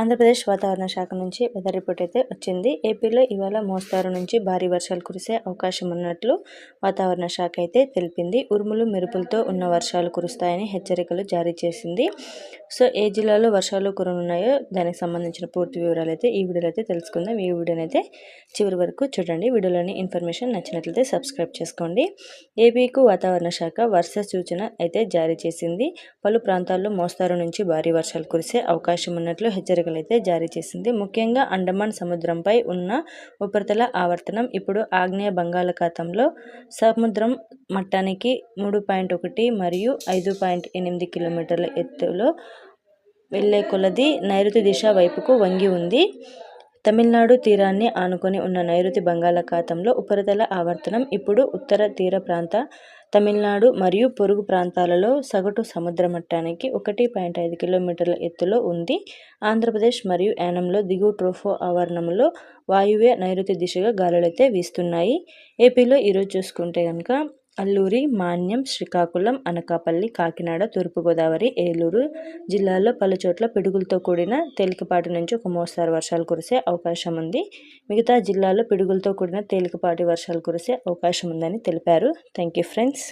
ఆంధ్రప్రదేశ్ వాతావరణ శాఖ నుంచి వెదర్ రిపోర్ట్ అయితే వచ్చింది. ఏపీలో ఇవాళ మోస్తారు నుంచి భారీ వర్షాలు కురిసే అవకాశం ఉన్నట్లు వాతావరణ శాఖ అయితే తెలిపింది. ఉరుములు మెరుపులతో ఉన్న వర్షాలు కురుస్తాయని హెచ్చరికలు జారీ చేసింది. సో ఏ జిల్లాలో వర్షాలు కురనున్నాయో దానికి సంబంధించిన పూర్తి వివరాలు అయితే ఈ వీడియోలో అయితే తెలుసుకుందాం. ఈ వీడియోని అయితే చివరి వరకు చూడండి. వీడియోలోని ఇన్ఫర్మేషన్ నచ్చినట్లయితే సబ్స్క్రైబ్ చేసుకోండి. ఏపీకు వాతావరణ శాఖ వర్ష సూచన అయితే జారీ చేసింది. పలు ప్రాంతాల్లో మోస్తారు నుంచి భారీ వర్షాలు కురిసే అవకాశం ఉన్నట్లు హెచ్చరిక హెచ్చరికలైతే అయితే జారీ చేసింది. ముఖ్యంగా అండమాన్ సముద్రంపై ఉన్న ఉపరితల ఆవర్తనం. ఇప్పుడు ఆగ్నేయ బంగాళాఖాతంలో సముద్రం మట్టానికి మూడు పాయింట్ ఒకటి మరియు ఐదు పాయింట్ ఎనిమిది కిలోమీటర్ల ఎత్తులో వెళ్ళే కొలది నైరుతి దిశ వైపుకు వంగి ఉంది. తమిళనాడు తీరాన్ని ఆనుకొని ఉన్న నైరుతి బంగాళాఖాతంలో ఉపరితల ఆవర్తనం ఇప్పుడు ఉత్తర తీర ప్రాంత తమిళనాడు మరియు పొరుగు ప్రాంతాలలో సగటు సముద్ర మట్టానికి ఒకటి పాయింట్ ఐదు కిలోమీటర్ల ఎత్తులో ఉంది. ఆంధ్రప్రదేశ్ మరియు యానంలో దిగువ ట్రోఫో ఆవరణంలో వాయువ్య నైరుతి దిశగా గాలులైతే వీస్తున్నాయి. ఏపీలో ఈరోజు చూసుకుంటే కనుక అల్లూరి మాన్యం శ్రీకాకుళం అనకాపల్లి కాకినాడ తూర్పుగోదావరి ఏలూరు జిల్లాల్లో పలుచోట్ల పిడుగులతో కూడిన తేలికపాటి నుంచి ఒక మోస్తారు వర్షాలు కురిసే అవకాశం ఉంది. మిగతా జిల్లాల్లో పిడుగులతో కూడిన తేలికపాటి వర్షాలు కురిసే అవకాశం ఉందని తెలిపారు. Thank you friends.